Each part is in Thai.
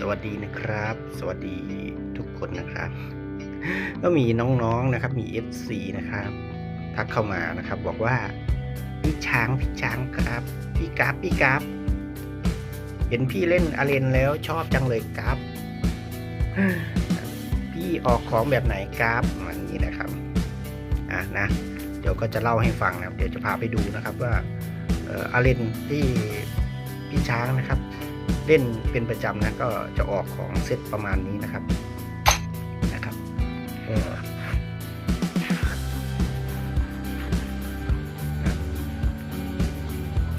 สวัสดีนะครับ สวัสดีทุกคนนะครับ ก็มีน้องๆนะครับ มี FC นะครับ ทักเข้ามานะครับ บอกว่าพี่ช้างพี่ช้างครับ พี่กราฟพี่กราฟเห็นพี่เล่นอาเรนแล้วชอบจังเลยกราฟพี่ออกของแบบไหนกราฟอันนี้นะครับอะนะเดี๋ยวก็จะเล่าให้ฟังนะเดี๋ยวจะพาไปดูนะครับว่าเอ่ออาเรนที่พี่ช้างนะครับ เล่นเป็นประจำนะก็จะออกของเซตประมาณนี้นะครับนะครับ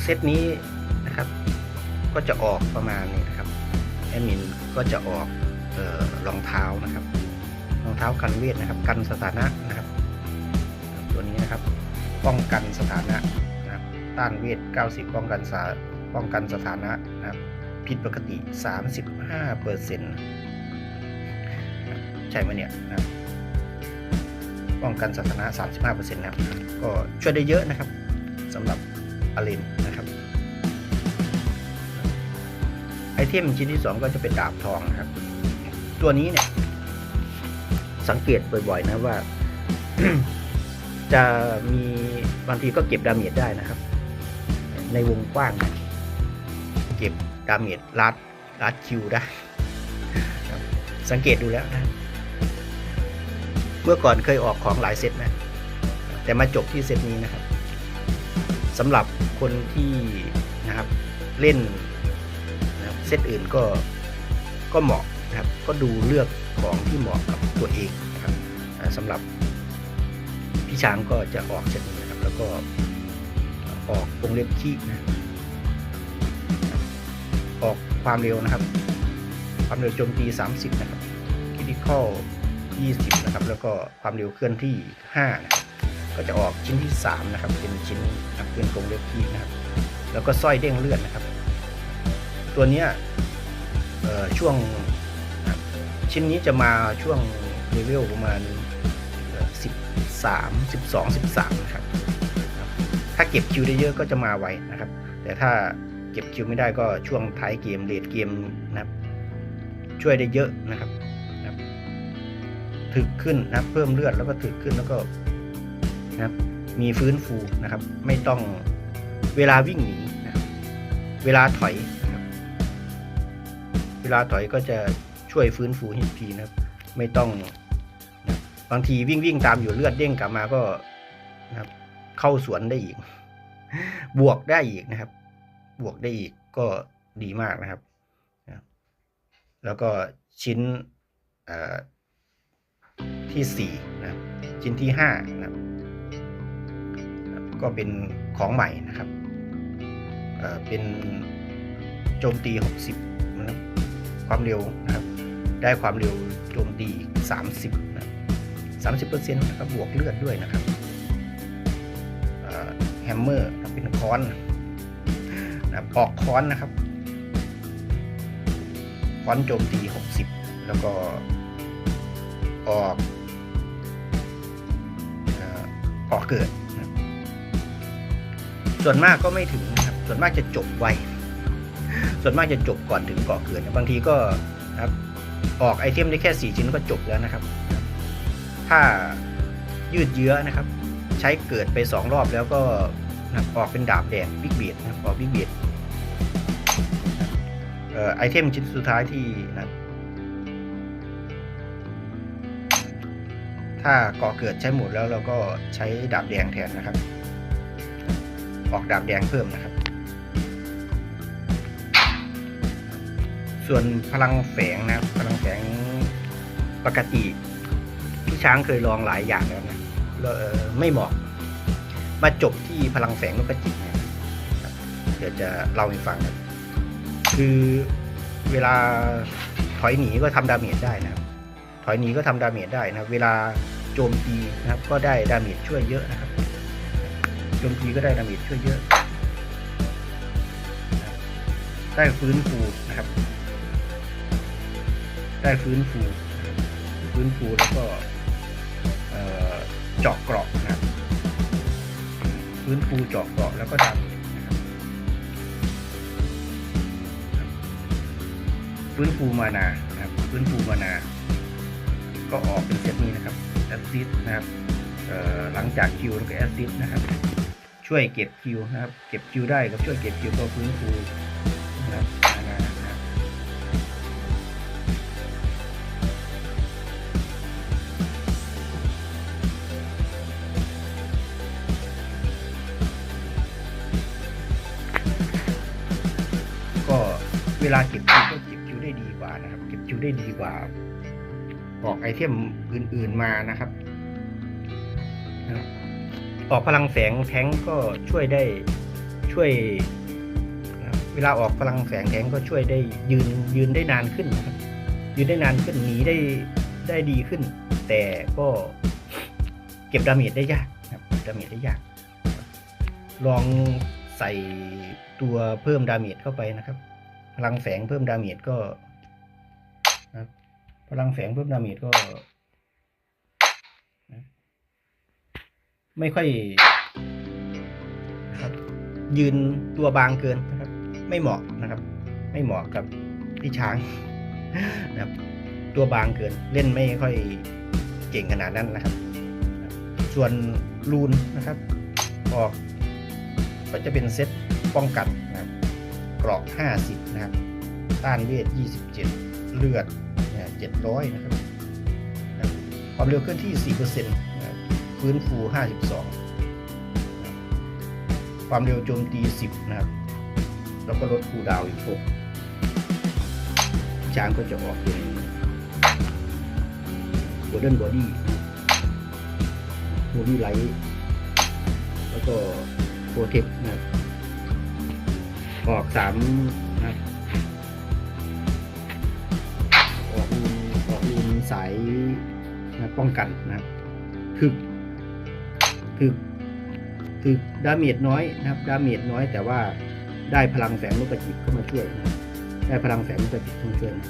เซตนี้นะครับ ก็จะออกประมาณนี้นะครับแอดมินก็จะออกออรองเท้านะครับรองเท้ากันเวทนะครับ กันสถานะนะครับ ตัวนี้นะครับ ป้องกันสถานะนะครับต้านเวท 90 ป้องกันสาป้องกันสถานะนะครับ ผิดปกติ 35เปอร์เซ็นต์ใช่ไหมเนี่ยนะครับป้องกันสถานะ35เปอร์เซ็นต์นะครับก็ช่วยได้เยอะนะครับสำหรับอาเลนนะครับไอเทมชิ้นที่ 2 ก็จะเป็นดาบทองนะครับ ตัวนี้เนี่ย สังเกตบ่อยๆนะว่า จะมีบางทีก็เก็บดาเมจได้นะครับ ในวงกว้าง เก็บ ดาเมจลัดลัดคิวได้ สังเกตดูแล้วนะ เมื่อก่อนเคยออกของหลายเซตนะ แต่มาจบที่เซตนี้นะครับสำหรับคนที่นะครับเล่นนะครับเซตอื่นก็ก็เหมาะนะครับ ก็ดูเลือกของที่เหมาะกับตัวเองนะครับสำหรับพี่ช้างก็จะออกเซตนี้นะครับ แล้วก็ออกวงเล็บขี้นะ ออกความเร็วนะครับ ความเร็วโจมตี 30 นะครับคิดิคอล20 นะครับ แล้วก็ความเร็วเคลื่อนที่5นะครับก็จะออกชิ้นที่ 3 นะครับ เป็นชิ้นนักเรียนกรงเล็บที่นะครับ แล้วก็สร้อยเด้งเลือดนะครับ ตัวเนี้ยช่วงชิ้นนี้จะมาช่วงเลเวลประมาณ 13 12 13 นะครับ ถ้าเก็บคิวได้เยอะก็จะมาไวนะครับ แต่ถ้า เก็บคิวไม่ได้ก็ช่วงท้ายเกมเลดเกมนะครับ ช่วยได้เยอะนะครับนะบถึกขึ้นนะเพิ่มเลือดแล้วก็ถึกขึ้นแล้วก็นะครับ มีฟื้นฟูนะครับ ไม่ต้องเวลาวิ่งหนีนะครับเวลาถอยนะครับ เวลาถอยก็จะช่วยฟื้นฟูให้พีนะครับ ไม่ต้องนะบบางทีวิ่งวิ่งตามอยู่เลือดเด้งกลับมาก็นะครับ เข้าสวนได้อีก บวกได้อีกนะครับ บวกได้อีกก็ดีมากนะครับ แล้วก็ชิ้นที่สี่นะชิ้นที่ห้านะครับก็เป็นของใหม่นะครับเเป็นโจมตี 60นะครับความเร็วนะครับ ได้ความเร็วโจมตี 30นะครับ30%นะครับบวกเลือดด้วยนะครับแฮมเมอร์เป็นค้อน นะปอกค้อนนะครับค้อนโจมตี 60 แล้วก็ออกเอ่อกเกิด ส่วนมากก็ไม่ถึงนะครับ ส่วนมากจะจบไว ส่วนมากจะจบก่อนถึงเกาะเกิด บางทีก็ครับออกไอเทมได้แค่ 4 ชิ้นก็จบแล้วนะครับ ถ้ายืดเยื้อนะครับ ใช้เกิดไป 2 รอบแล้วก็ออกเป็นดาบแดงบิ๊กเบียดนะครับออกบิ๊กเบียด ไอเทมชิ้นสุดท้ายที่นะถ้าก่อเกิดใช้หมดแล้วเราก็ใช้ดาบแดงแทนนะครับ ออกดาบแดงเพิ่มนะครับ ส่วนพลังแฝงนะพลังแฝงปกติพี่ช้างเคยลองหลายอย่างแล้วนะเออไม่เหมาะมาจบที่พลังแฝงนกกระจิบนะครับเดี๋ยวจะเล่าให้ฟังนะ คือเวลาถอยหนีก็ทำดาเมจได้นะครับ ถอยหนีก็ทำดาเมจได้นะเวลาโจมตีนะครับ ก็ได้ดาเมจช่วยเยอะนะครับ โจมตีก็ได้ดาเมจช่วยเยอะ ได้ฟื้นฟูนะครับ ได้ฟื้นฟู ฟื้นฟูแล้วก็เอ่อเจาะเกราะนะครับ ฟื้นฟูเจาะเกราะแล้วก็ดาเม ฟื้นฟูมานานะครับฟื้นฟูมานา ก็ออกเป็นเซตนี้นะครับแอสซิดนะครับเอ่อหลังจากคิวแล้วก็แอสซิดนะครับ ช่วยเก็บคิวนะครับ เก็บคิวได้กับช่วยเก็บคิวก็ฟื้นฟูนะครับมานานะครับก็เวลาเก็บคิว นะครับเก็บคิวได้ดีกว่า ออกไอเทมอื่นๆมานะครับ ออกพลังแสงแท้งก็ช่วยได้ช่วย เวลาออกพลังแสงแท้งก็ช่วยได้ยืนยืนได้นานขึ้นครับยืนได้นานขึ้นหนีได้ได้ดีขึ้น แต่ก็เก็บดาเมจได้ยากนะครับดาเมจได้ยาก ลองใส่ตัวเพิ่มดาเมจเข้าไปนะครับพลังแสงเพิ่มดาเมจก็ พลังแสงเพิ่มดาเมจก็ ไม่ค่อยนะครับ ยืนตัวบางเกินนะครับ ไม่เหมาะนะครับ ไม่เหมาะกับพี่ช้างนะครับ ตัวบางเกินเล่นไม่ค่อยเก่งขนาดนั้นนะครับ ส่วนรูนนะครับออกก็จะเป็นเซตป้องกันนะครับเกราะ 50 นะครับ ต้านเวท 27 เลือด 700นะครับนะครับ ความเร็วเคลื่อนที่ 4%นะฟื้นฟู 52นะครับความเร็วโจมตี 10 นะครับ แล้วก็ลดคูดาวอีก 6 ช้างก็จะออกเป็น Golden Body Body Light แล้วก็โปรเทคนะครับออกสามนะครับ สายนะป้องกันนะครับถึกถึกถึกดาเมจน้อยนะครับดาเมจน้อยแต่ว่าได้พลังแสงลูกกระจิบเข้ามาช่วยนะได้พลังแสงลูกกระจิบเข้ามาช่วยนะ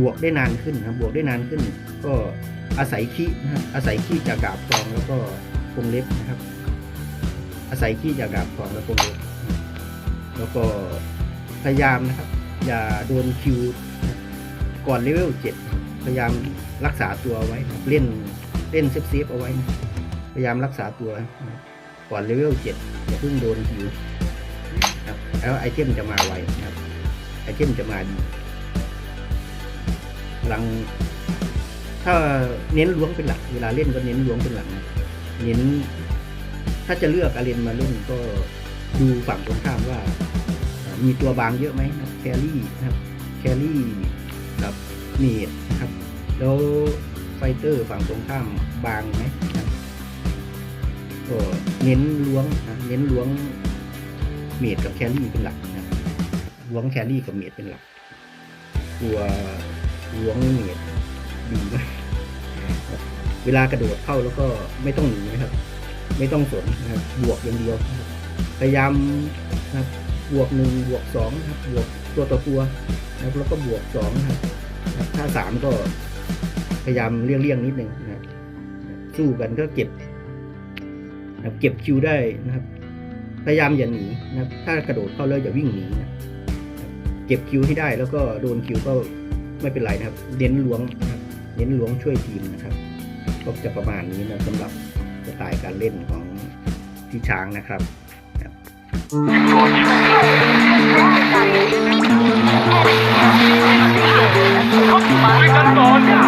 บวกได้นานขึ้นนะบวกได้นานขึ้น ก็อาศัยขี้นะครับอาศัยขี้จากกาบทองแล้วก็กรงเล็บนะครับ อาศัยขี้จากดาบทองแล้วกรงเล็บแล้วก็พยายามนะครับ อย่าโดนคิวก่อนเลเวลเจ็ด พยายามรักษาตัวไว้ เล่นเล่นเซฟเซฟเอาไว้นะพยายามรักษาตัวก่อนเลเวลเจ็ดอย่าเพิ่งโดนคิวครับแล้วไอเทมจะมาไวครับไอเทมจะมาดีพลัง ถ้าเน้นล้วงเป็นหลัก เวลาเล่นก็เน้นล้วงเป็นหลักเน้น ถ้าจะเลือกอาเรนมาเล่นก็ดูฝั่งตรงข้ามว่า มีตัวบางเยอะไหมนะครับแครี่นะครับแครี่ เมดนะครับ แล้วไฟเตอร์ฝั่งตรงข้ามบางไหมนะครับก็เน้นล้วงนะเน้นล้วงเมดกับแครี่เป็นหลักนะครับล้วงแครี่กับเมดเป็นหลัก ตัวล้วงเมดดีไหมเวลากระโดดเข้าแล้วก็ไม่ต้องหนีนะครับ ไม่ต้องสนนะครับบวกอย่างเดียว พยายามนะครับบวกหนึ่งบวกสองนะครับบวกตัวต่อตัวนะครับแล้วก็บวกสองนะครับ ถ้าสามก็พยายามเลี่ยงเลี่ยงๆนิดนึงนะครับสู้กันก็เก็บนะครับเก็บคิวได้นะครับ พยายามอย่าหนีนะครับ ถ้ากระโดดเข้าแล้วอย่าวิ่งหนีนะเก็บคิวให้ได้แล้วก็โดนคิวก็ไม่เป็นไรนะครับ เน้นล้วงนะครับเน้นล้วงช่วยทีมนะครับ ก็จะประมาณนี้นะสำหรับสไตล์การเล่นของพี่ช้างนะครับคุ คุยกันก่อนย่า